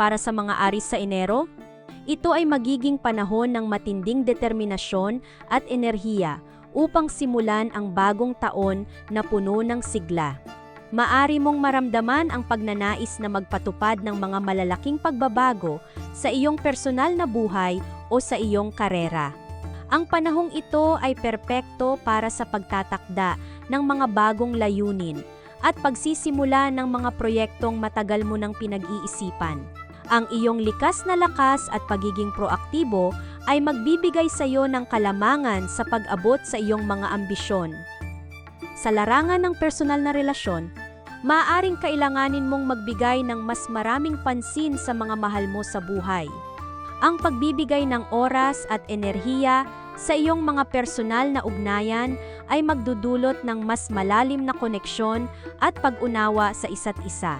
Para sa mga aris sa Enero, ito ay magiging panahon ng matinding determinasyon at enerhiya upang simulan ang bagong taon na puno ng sigla. Maari mong maramdaman ang pagnanais na magpatupad ng mga malalaking pagbabago sa iyong personal na buhay o sa iyong karera. Ang panahong ito ay perpekto para sa pagtatakda ng mga bagong layunin at pagsisimula ng mga proyektong matagal mo nang pinag-iisipan. Ang iyong likas na lakas at pagiging proaktibo ay magbibigay sa iyo ng kalamangan sa pag-abot sa iyong mga ambisyon. Sa larangan ng personal na relasyon, maaaring kailanganin mong magbigay ng mas maraming pansin sa mga mahal mo sa buhay. Ang pagbibigay ng oras at enerhiya sa iyong mga personal na ugnayan ay magdudulot ng mas malalim na koneksyon at pag-unawa sa isa't isa.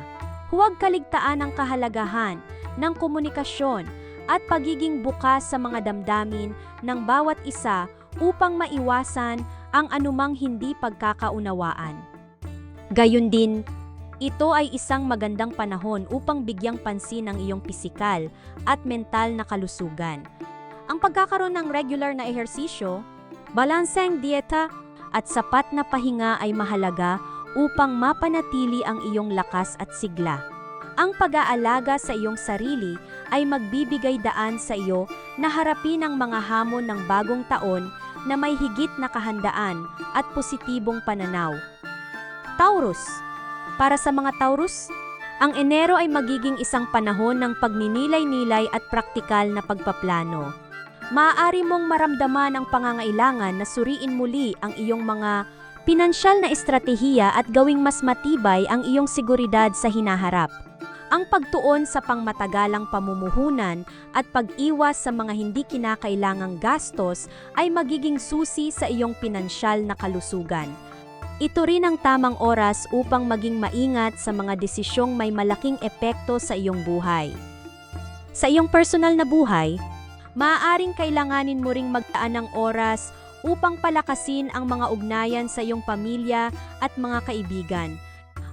Huwag kaligtaan ang kahalagahan ng komunikasyon at pagiging bukas sa mga damdamin ng bawat isa upang maiwasan ang anumang hindi pagkakaunawaan. Gayun din, ito ay isang magandang panahon upang bigyang pansin ang iyong pisikal at mental na kalusugan. Ang pagkakaroon ng regular na ehersisyo, balanseng dieta at sapat na pahinga ay mahalaga upang mapanatili ang iyong lakas at sigla. Ang pag-aalaga sa iyong sarili ay magbibigay daan sa iyo na harapin ang mga hamon ng bagong taon na may higit na kahandaan at positibong pananaw. Taurus Para sa mga Taurus, ang Enero ay magiging isang panahon ng pagninilay-nilay at praktikal na pagpaplano. Maaari mong maramdaman ang pangangailangan na suriin muli ang iyong mga pinansyal na estratehiya at gawing mas matibay ang iyong seguridad sa hinaharap. Ang pagtuon sa pangmatagalang pamumuhunan at pag-iwas sa mga hindi kinakailangang gastos ay magiging susi sa iyong pinansyal na kalusugan. Ito rin ang tamang oras upang maging maingat sa mga desisyong may malaking epekto sa iyong buhay. Sa iyong personal na buhay, maaaring kailanganin mo ring magtaan ng oras upang palakasin ang mga ugnayan sa iyong pamilya at mga kaibigan.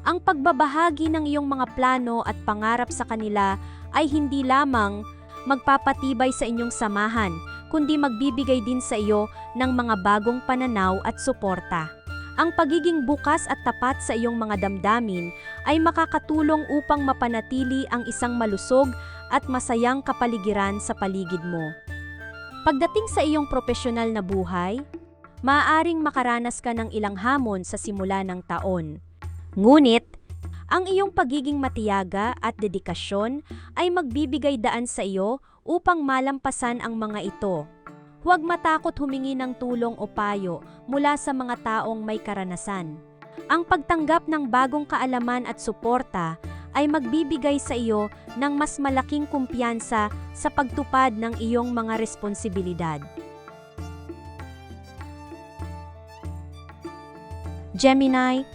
Ang pagbabahagi ng iyong mga plano at pangarap sa kanila ay hindi lamang magpapatibay sa inyong samahan, kundi magbibigay din sa iyo ng mga bagong pananaw at suporta. Ang pagiging bukas at tapat sa iyong mga damdamin ay makakatulong upang mapanatili ang isang malusog at masayang kapaligiran sa paligid mo. Pagdating sa iyong profesional na buhay, maaaring makaranas ka ng ilang hamon sa simula ng taon. Ngunit, ang iyong pagiging matiyaga at dedikasyon ay magbibigay daan sa iyo upang malampasan ang mga ito. Huwag matakot humingi ng tulong o payo mula sa mga taong may karanasan. Ang pagtanggap ng bagong kaalaman at suporta ay magbibigay sa iyo ng mas malaking kumpiyansa sa pagtupad ng iyong mga responsibilidad. Gemini,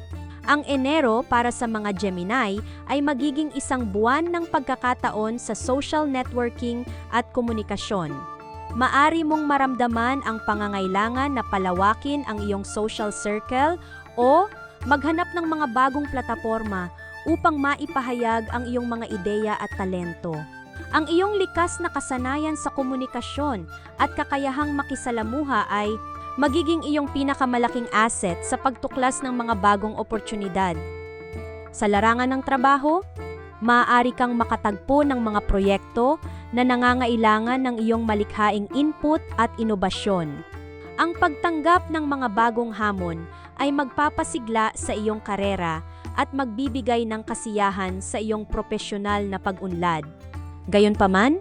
ang Enero para sa mga Gemini ay magiging isang buwan ng pagkakataon sa social networking at komunikasyon. Maari mong maramdaman ang pangangailangan na palawakin ang iyong social circle o maghanap ng mga bagong plataporma upang maipahayag ang iyong mga ideya at talento. Ang iyong likas na kasanayan sa komunikasyon at kakayahang makisalamuha ay magiging iyong pinakamalaking asset sa pagtuklas ng mga bagong oportunidad. Sa larangan ng trabaho, maaari kang makatagpo ng mga proyekto na nangangailangan ng iyong malikhaing input at inobasyon. Ang pagtanggap ng mga bagong hamon ay magpapasigla sa iyong karera at magbibigay ng kasiyahan sa iyong profesional na pag-unlad. Gayunpaman,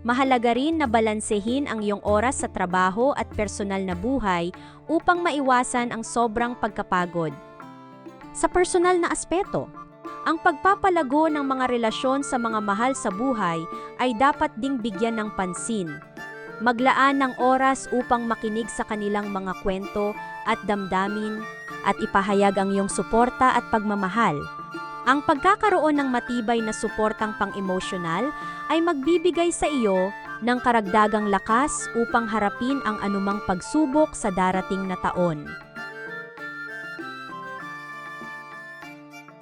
Mahalaga rin na balansehin ang iyong oras sa trabaho at personal na buhay upang maiwasan ang sobrang pagkapagod. Sa personal na aspeto, ang pagpapalago ng mga relasyon sa mga mahal sa buhay ay dapat ding bigyan ng pansin. Maglaan ng oras upang makinig sa kanilang mga kwento at damdamin at ipahayag ang iyong suporta at pagmamahal. Ang pagkakaroon ng matibay na suportang pang-emosyonal ay magbibigay sa iyo ng karagdagang lakas upang harapin ang anumang pagsubok sa darating na taon.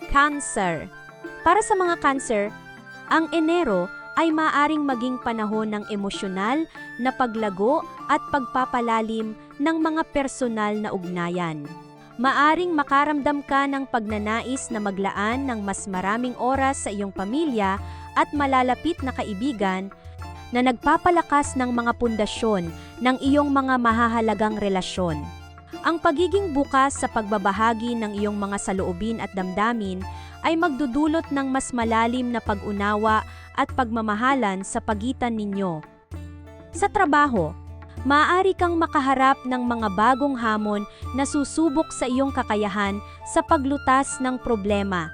Cancer Para sa mga cancer, ang Enero ay maaring maging panahon ng emosyonal na paglago at pagpapalalim ng mga personal na ugnayan. Maaring makaramdam ka ng pagnanais na maglaan ng mas maraming oras sa iyong pamilya at malalapit na kaibigan na nagpapalakas ng mga pundasyon ng iyong mga mahahalagang relasyon. Ang pagiging bukas sa pagbabahagi ng iyong mga saloobin at damdamin ay magdudulot ng mas malalim na pag-unawa at pagmamahalan sa pagitan ninyo. Sa trabaho, maaari kang makaharap ng mga bagong hamon na susubok sa iyong kakayahan sa paglutas ng problema.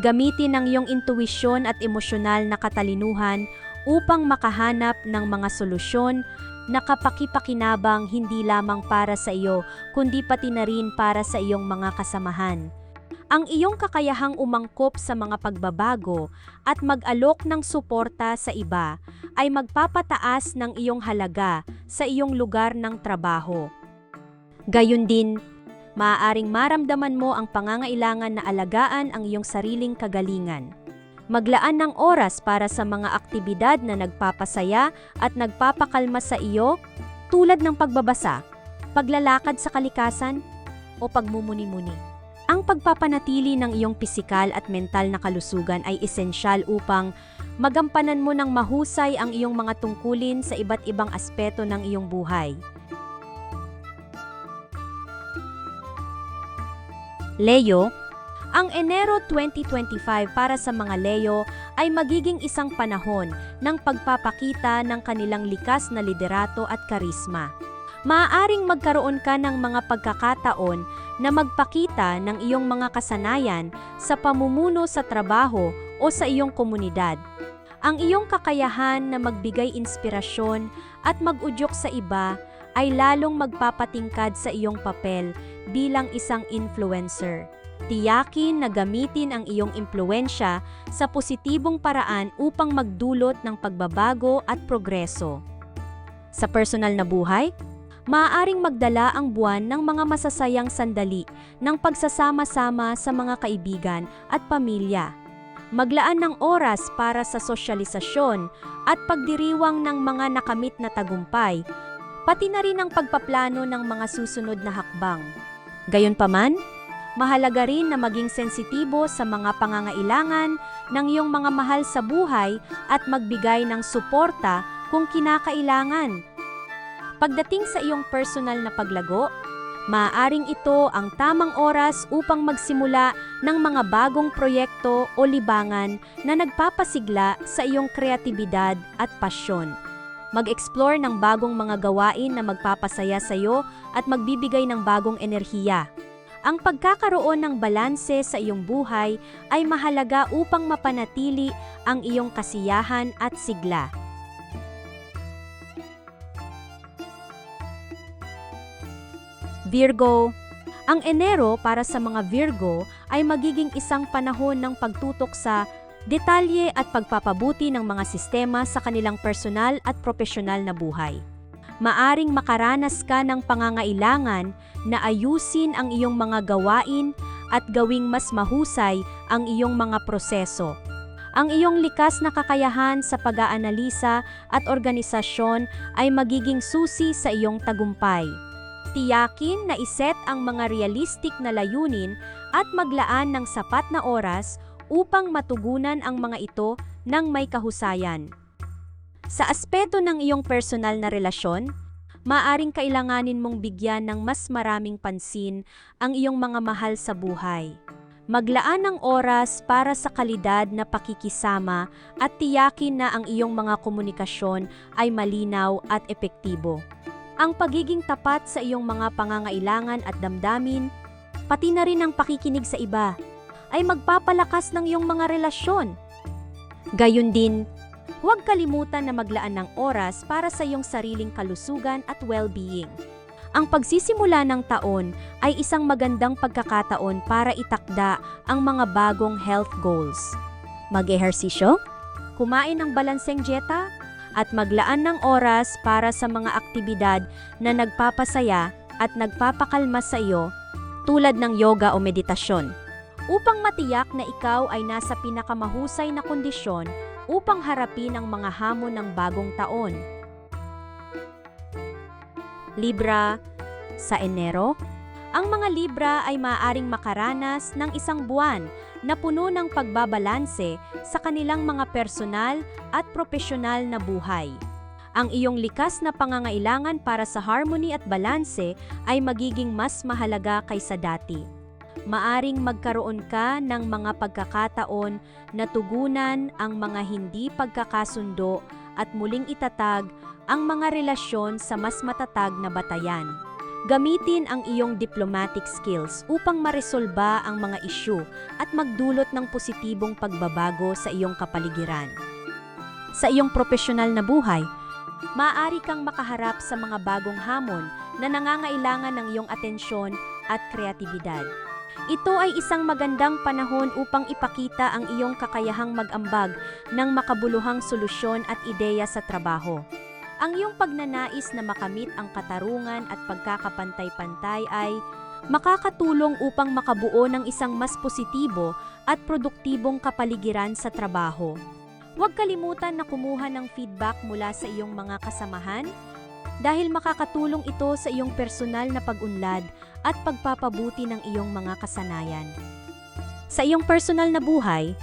Gamitin ang iyong intuwisyon at emosyonal na katalinuhan upang makahanap ng mga solusyon na kapakipakinabang hindi lamang para sa iyo kundi pati na rin para sa iyong mga kasamahan. Ang iyong kakayahang umangkop sa mga pagbabago at mag-alok ng suporta sa iba ay magpapataas ng iyong halaga sa iyong lugar ng trabaho. Gayun din, maaaring maramdaman mo ang pangangailangan na alagaan ang iyong sariling kagalingan. Maglaan ng oras para sa mga aktibidad na nagpapasaya at nagpapakalma sa iyo tulad ng pagbabasa, paglalakad sa kalikasan, o pagmumuni-muni. Ang pagpapanatili ng iyong pisikal at mental na kalusugan ay esensyal upang magampanan mo ng mahusay ang iyong mga tungkulin sa iba't ibang aspeto ng iyong buhay. Leo, ang Enero 2025 para sa mga Leo ay magiging isang panahon ng pagpapakita ng kanilang likas na liderato at karisma. Maaaring magkaroon ka ng mga pagkakataon na magpakita ng iyong mga kasanayan sa pamumuno sa trabaho o sa iyong komunidad. Ang iyong kakayahan na magbigay inspirasyon at mag-udyok sa iba ay lalong magpapatingkad sa iyong papel bilang isang influencer. Tiyakin na gamitin ang iyong impluensya sa positibong paraan upang magdulot ng pagbabago at progreso. Sa personal na buhay, maaaring magdala ang buwan ng mga masasayang sandali ng pagsasama-sama sa mga kaibigan at pamilya. Maglaan ng oras para sa sosyalisasyon at pagdiriwang ng mga nakamit na tagumpay, pati na rin ang pagpaplano ng mga susunod na hakbang. Gayunpaman, mahalaga rin na maging sensitibo sa mga pangangailangan ng iyong mga mahal sa buhay at magbigay ng suporta kung kinakailangan. Pagdating sa iyong personal na paglago, maaaring ito ang tamang oras upang magsimula ng mga bagong proyekto o libangan na nagpapasigla sa iyong kreatibidad at pasyon. Mag-explore ng bagong mga gawain na magpapasaya sa iyo at magbibigay ng bagong enerhiya. Ang pagkakaroon ng balanse sa iyong buhay ay mahalaga upang mapanatili ang iyong kasiyahan at sigla. Virgo Ang Enero para sa mga Virgo ay magiging isang panahon ng pagtutok sa detalye at pagpapabuti ng mga sistema sa kanilang personal at profesional na buhay. Maaring makaranas ka ng pangangailangan na ayusin ang iyong mga gawain at gawing mas mahusay ang iyong mga proseso. Ang iyong likas na kakayahan sa pag-aanalisa at organisasyon ay magiging susi sa iyong tagumpay. Tiyakin na iset ang mga realistic na layunin at maglaan ng sapat na oras upang matugunan ang mga ito ng may kahusayan. Sa aspeto ng iyong personal na relasyon, maaring kailanganin mong bigyan ng mas maraming pansin ang iyong mga mahal sa buhay. Maglaan ng oras para sa kalidad na pakikisama at tiyakin na ang iyong mga komunikasyon ay malinaw at epektibo. Ang pagiging tapat sa iyong mga pangangailangan at damdamin, pati na rin ang pakikinig sa iba, ay magpapalakas ng iyong mga relasyon. Gayun din, huwag kalimutan na maglaan ng oras para sa iyong sariling kalusugan at well-being. Ang pagsisimula ng taon ay isang magandang pagkakataon para itakda ang mga bagong health goals. Mag-ehersisyo, kumain ng balanseng dieta, at maglaan ng oras para sa mga aktibidad na nagpapasaya at nagpapakalma sa iyo tulad ng yoga o meditasyon. Upang matiyak na ikaw ay nasa pinakamahusay na kondisyon upang harapin ang mga hamon ng bagong taon. Libra sa Enero, ang mga Libra ay maaaring makaranas ng isang buwan na puno ng pagbabalanse sa kanilang mga personal at profesional na buhay. Ang iyong likas na pangangailangan para sa harmony at balanse ay magiging mas mahalaga kaysa dati. Maaring magkaroon ka ng mga pagkakataon na tugunan ang mga hindi pagkakasundo at muling itatag ang mga relasyon sa mas matatag na batayan. Gamitin ang iyong diplomatic skills upang maresolba ang mga isyu at magdulot ng positibong pagbabago sa iyong kapaligiran. Sa iyong profesional na buhay, maaari kang makaharap sa mga bagong hamon na nangangailangan ng iyong atensyon at kreatibidad. Ito ay isang magandang panahon upang ipakita ang iyong kakayahang mag-ambag ng makabuluhang solusyon at ideya sa trabaho. Ang iyong pagnanais na makamit ang katarungan at pagkakapantay-pantay ay makakatulong upang makabuo ng isang mas positibo at produktibong kapaligiran sa trabaho. Huwag kalimutan na kumuha ng feedback mula sa iyong mga kasamahan dahil makakatulong ito sa iyong personal na pag-unlad at pagpapabuti ng iyong mga kasanayan. Sa iyong personal na buhay,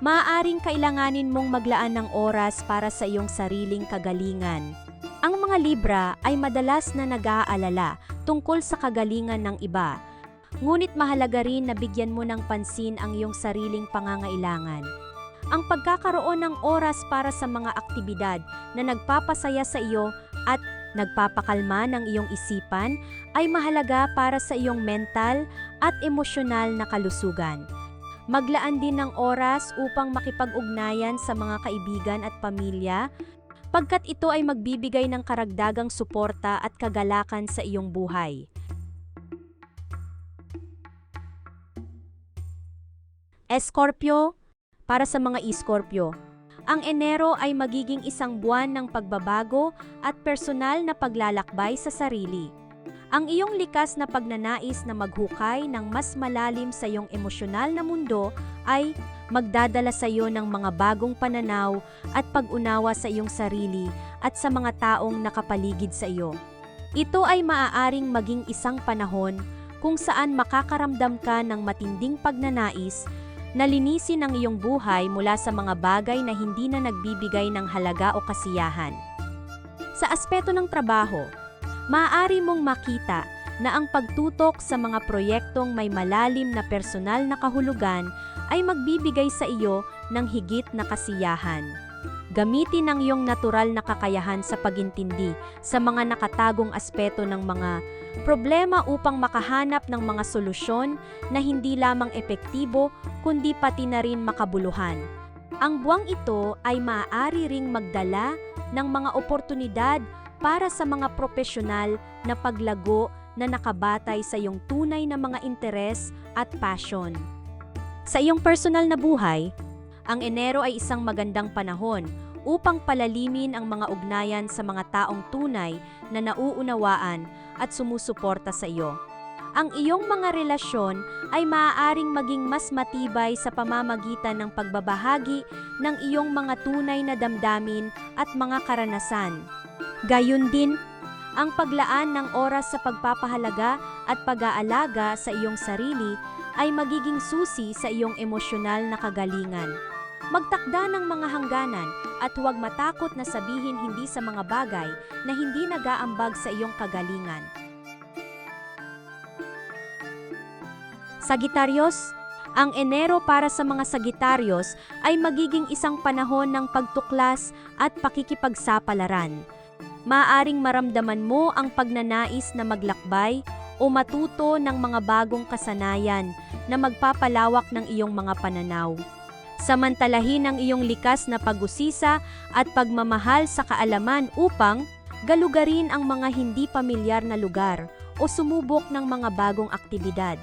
maaaring kailanganin mong maglaan ng oras para sa iyong sariling kagalingan. Ang mga Libra ay madalas na nag-aalala tungkol sa kagalingan ng iba. Ngunit mahalaga rin na bigyan mo ng pansin ang iyong sariling pangangailangan. Ang pagkakaroon ng oras para sa mga aktibidad na nagpapasaya sa iyo at nagpapakalma ng iyong isipan ay mahalaga para sa iyong mental at emosyonal na kalusugan. Maglaan din ng oras upang makipag-ugnayan sa mga kaibigan at pamilya pagkat ito ay magbibigay ng karagdagang suporta at kagalakan sa iyong buhay. Escorpio, para sa mga Escorpio, ang Enero ay magiging isang buwan ng pagbabago at personal na paglalakbay sa sarili. Ang iyong likas na pagnanais na maghukay ng mas malalim sa iyong emosyonal na mundo ay magdadala sa iyo ng mga bagong pananaw at pag-unawa sa iyong sarili at sa mga taong nakapaligid sa iyo. Ito ay maaaring maging isang panahon kung saan makakaramdam ka ng matinding pagnanais na linisin ang iyong buhay mula sa mga bagay na hindi na nagbibigay ng halaga o kasiyahan. Sa aspeto ng trabaho, maaari mong makita na ang pagtutok sa mga proyektong may malalim na personal na kahulugan ay magbibigay sa iyo ng higit na kasiyahan. Gamitin ang iyong natural na kakayahan sa pagintindi sa mga nakatagong aspeto ng mga problema upang makahanap ng mga solusyon na hindi lamang epektibo kundi pati na rin makabuluhan. Ang buwang ito ay maaari ring magdala ng mga oportunidad para sa mga profesional na paglago na nakabatay sa iyong tunay na mga interes at passion. Sa iyong personal na buhay, ang Enero ay isang magandang panahon upang palalimin ang mga ugnayan sa mga taong tunay na nauunawaan at sumusuporta sa iyo. Ang iyong mga relasyon ay maaaring maging mas matibay sa pamamagitan ng pagbabahagi ng iyong mga tunay na damdamin at mga karanasan. Gayun din, ang paglaan ng oras sa pagpapahalaga at pag-aalaga sa iyong sarili ay magiging susi sa iyong emosyonal na kagalingan. Magtakda ng mga hangganan at huwag matakot na sabihin hindi sa mga bagay na hindi nagaambag sa iyong kagalingan. Sagittarios, Ang Enero para sa mga Sagitarios ay magiging isang panahon ng pagtuklas at pakikipagsapalaran. Maaring maramdaman mo ang pagnanais na maglakbay o matuto ng mga bagong kasanayan na magpapalawak ng iyong mga pananaw. Samantalahin ang iyong likas na pag-usisa at pagmamahal sa kaalaman upang galugarin ang mga hindi pamilyar na lugar o sumubok ng mga bagong aktibidad.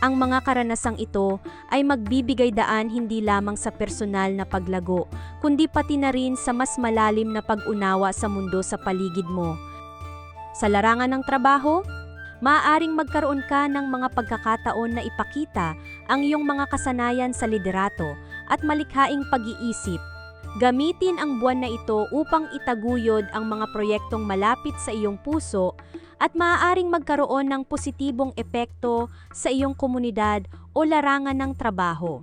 Ang mga karanasang ito ay magbibigay daan hindi lamang sa personal na paglago, kundi pati na rin sa mas malalim na pag-unawa sa mundo sa paligid mo. Sa larangan ng trabaho, maaaring magkaroon ka ng mga pagkakataon na ipakita ang iyong mga kasanayan sa liderato at malikhaing pag-iisip. Gamitin ang buwan na ito upang itaguyod ang mga proyektong malapit sa iyong puso at maaaring magkaroon ng positibong epekto sa iyong komunidad o larangan ng trabaho.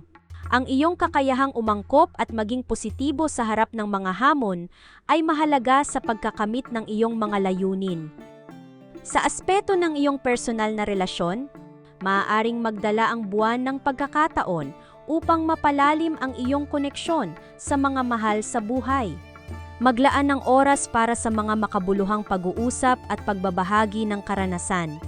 Ang iyong kakayahang umangkop at maging positibo sa harap ng mga hamon ay mahalaga sa pagkakamit ng iyong mga layunin. Sa aspeto ng iyong personal na relasyon, maaaring magdala ang buwan ng pagkakataon upang mapalalim ang iyong koneksyon sa mga mahal sa buhay. Maglaan ng oras para sa mga makabuluhang pag-uusap at pagbabahagi ng karanasan.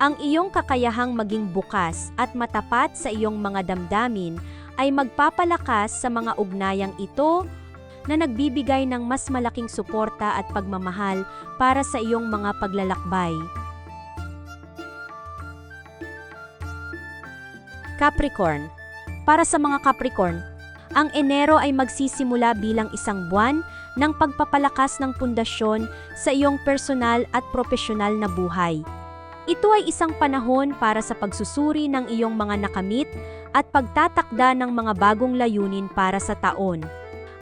Ang iyong kakayahang maging bukas at matapat sa iyong mga damdamin ay magpapalakas sa mga ugnayang ito na nagbibigay ng mas malaking suporta at pagmamahal para sa iyong mga paglalakbay. Capricorn Para sa mga Capricorn, ang Enero ay magsisimula bilang isang buwan ng pagpapalakas ng pundasyon sa iyong personal at profesional na buhay. Ito ay isang panahon para sa pagsusuri ng iyong mga nakamit at pagtatakda ng mga bagong layunin para sa taon.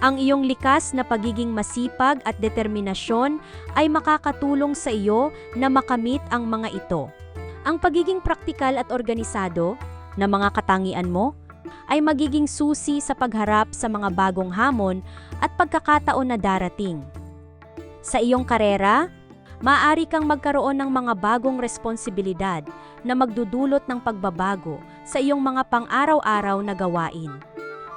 Ang iyong likas na pagiging masipag at determinasyon ay makakatulong sa iyo na makamit ang mga ito. Ang pagiging praktikal at organisado na mga katangian mo ay magiging susi sa pagharap sa mga bagong hamon at pagkakataon na darating. Sa iyong karera, maaari kang magkaroon ng mga bagong responsibilidad na magdudulot ng pagbabago sa iyong mga pang-araw-araw na gawain.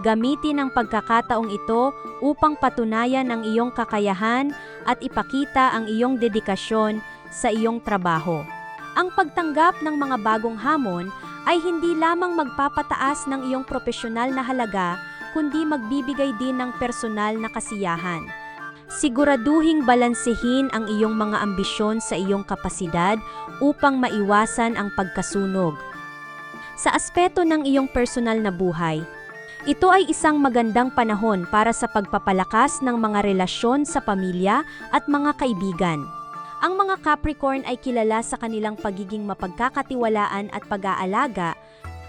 Gamitin ang pagkakataong ito upang patunayan ang iyong kakayahan at ipakita ang iyong dedikasyon sa iyong trabaho. Ang pagtanggap ng mga bagong hamon ay hindi lamang magpapataas ng iyong profesional na halaga, kundi magbibigay din ng personal na kasiyahan. Siguraduhing balansehin ang iyong mga ambisyon sa iyong kapasidad upang maiwasan ang pagkasunog. Sa aspeto ng iyong personal na buhay, ito ay isang magandang panahon para sa pagpapalakas ng mga relasyon sa pamilya at mga kaibigan. Ang mga Capricorn ay kilala sa kanilang pagiging mapagkakatiwalaan at pag-aalaga,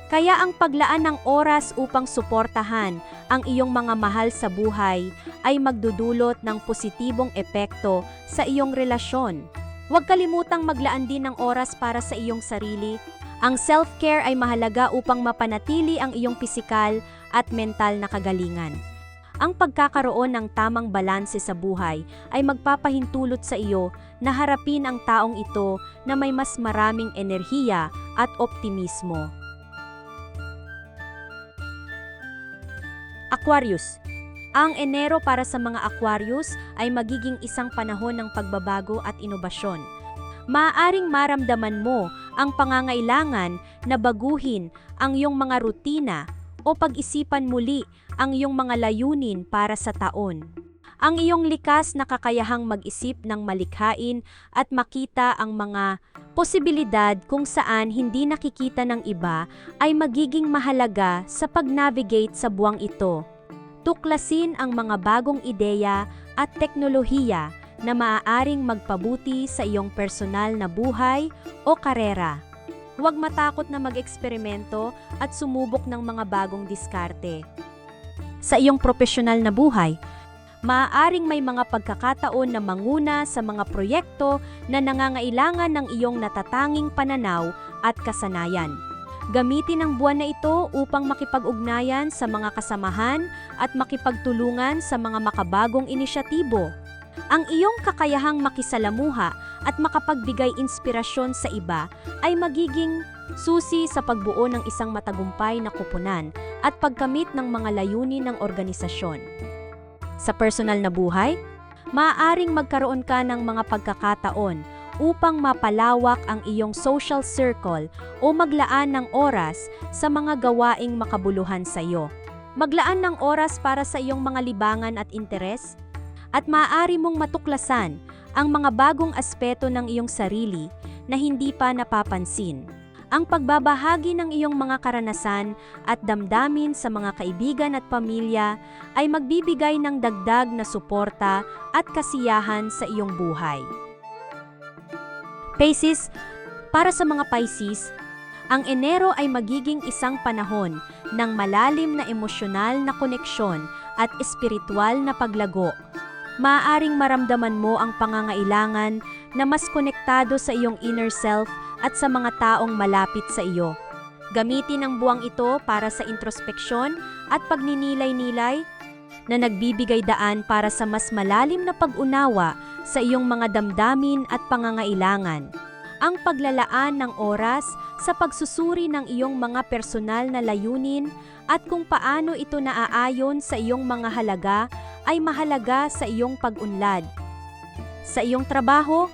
kaya ang paglaan ng oras upang suportahan ang iyong mga mahal sa buhay ay magdudulot ng positibong epekto sa iyong relasyon. Huwag kalimutang maglaan din ng oras para sa iyong sarili. Ang self-care ay mahalaga upang mapanatili ang iyong pisikal at mental na kagalingan. Ang pagkakaroon ng tamang balanse sa buhay ay magpapahintulot sa iyo na harapin ang taong ito na may mas maraming enerhiya at optimismo. Aquarius Ang Enero para sa mga Aquarius ay magiging isang panahon ng pagbabago at inobasyon. Maaaring maramdaman mo ang pangangailangan na baguhin ang iyong mga rutina o pag-isipan muli ang iyong mga layunin para sa taon. Ang iyong likas na kakayahang mag-isip ng malikhain at makita ang mga posibilidad kung saan hindi nakikita ng iba ay magiging mahalaga sa pag-navigate sa buwang ito. Tuklasin ang mga bagong ideya at teknolohiya na maaaring magpabuti sa iyong personal na buhay o karera. Huwag matakot na mag-eksperimento at sumubok ng mga bagong diskarte. Sa iyong profesional na buhay, maaaring may mga pagkakataon na manguna sa mga proyekto na nangangailangan ng iyong natatanging pananaw at kasanayan. Gamitin ang buwan na ito upang makipag-ugnayan sa mga kasamahan at makipagtulungan sa mga makabagong inisyatibo. Ang iyong kakayahang makisalamuha at makapagbigay inspirasyon sa iba ay magiging susi sa pagbuo ng isang matagumpay na kupunan at pagkamit ng mga layunin ng organisasyon. Sa personal na buhay, maaaring magkaroon ka ng mga pagkakataon upang mapalawak ang iyong social circle o maglaan ng oras sa mga gawaing makabuluhan sa iyo. Maglaan ng oras para sa iyong mga libangan at interes at maaari mong matuklasan ang mga bagong aspeto ng iyong sarili na hindi pa napapansin. Ang pagbabahagi ng iyong mga karanasan at damdamin sa mga kaibigan at pamilya ay magbibigay ng dagdag na suporta at kasiyahan sa iyong buhay. Pisces, para sa mga Pisces, ang Enero ay magiging isang panahon ng malalim na emosyonal na koneksyon at espiritual na paglago. Maaring maramdaman mo ang pangangailangan na mas konektado sa iyong inner self at sa mga taong malapit sa iyo. Gamitin ang buwang ito para sa introspeksyon at pagninilay-nilay na nagbibigay daan para sa mas malalim na pag-unawa sa iyong mga damdamin at pangangailangan. Ang paglalaan ng oras sa pagsusuri ng iyong mga personal na layunin at kung paano ito naaayon sa iyong mga halaga ay mahalaga sa iyong pag-unlad. Sa iyong trabaho,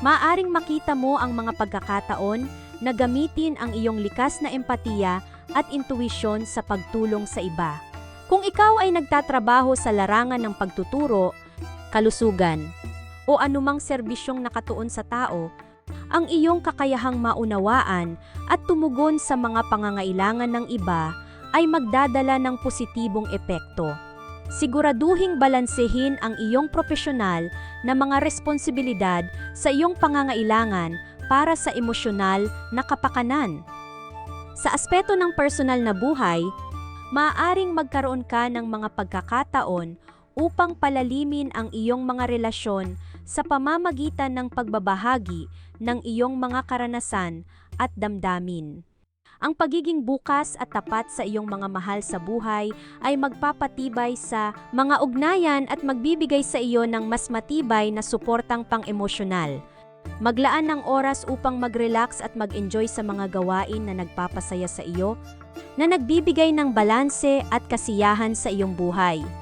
maaring makita mo ang mga pagkakataon na gamitin ang iyong likas na empatiya at intuwisyon sa pagtulong sa iba. Kung ikaw ay nagtatrabaho sa larangan ng pagtuturo, kalusugan, o anumang serbisyong nakatuon sa tao, ang iyong kakayahang maunawaan at tumugon sa mga pangangailangan ng iba ay magdadala ng positibong epekto. Siguraduhing balansehin ang iyong profesional na mga responsibilidad sa iyong pangangailangan para sa emosyonal na kapakanan. Sa aspeto ng personal na buhay, maaaring magkaroon ka ng mga pagkakataon upang palalimin ang iyong mga relasyon sa pamamagitan ng pagbabahagi ng iyong mga karanasan at damdamin. Ang pagiging bukas at tapat sa iyong mga mahal sa buhay ay magpapatibay sa mga ugnayan at magbibigay sa iyo ng mas matibay na suportang pang-emosyonal. Maglaan ng oras upang mag-relax at mag-enjoy sa mga gawain na nagpapasaya sa iyo na nagbibigay ng balanse at kasiyahan sa iyong buhay.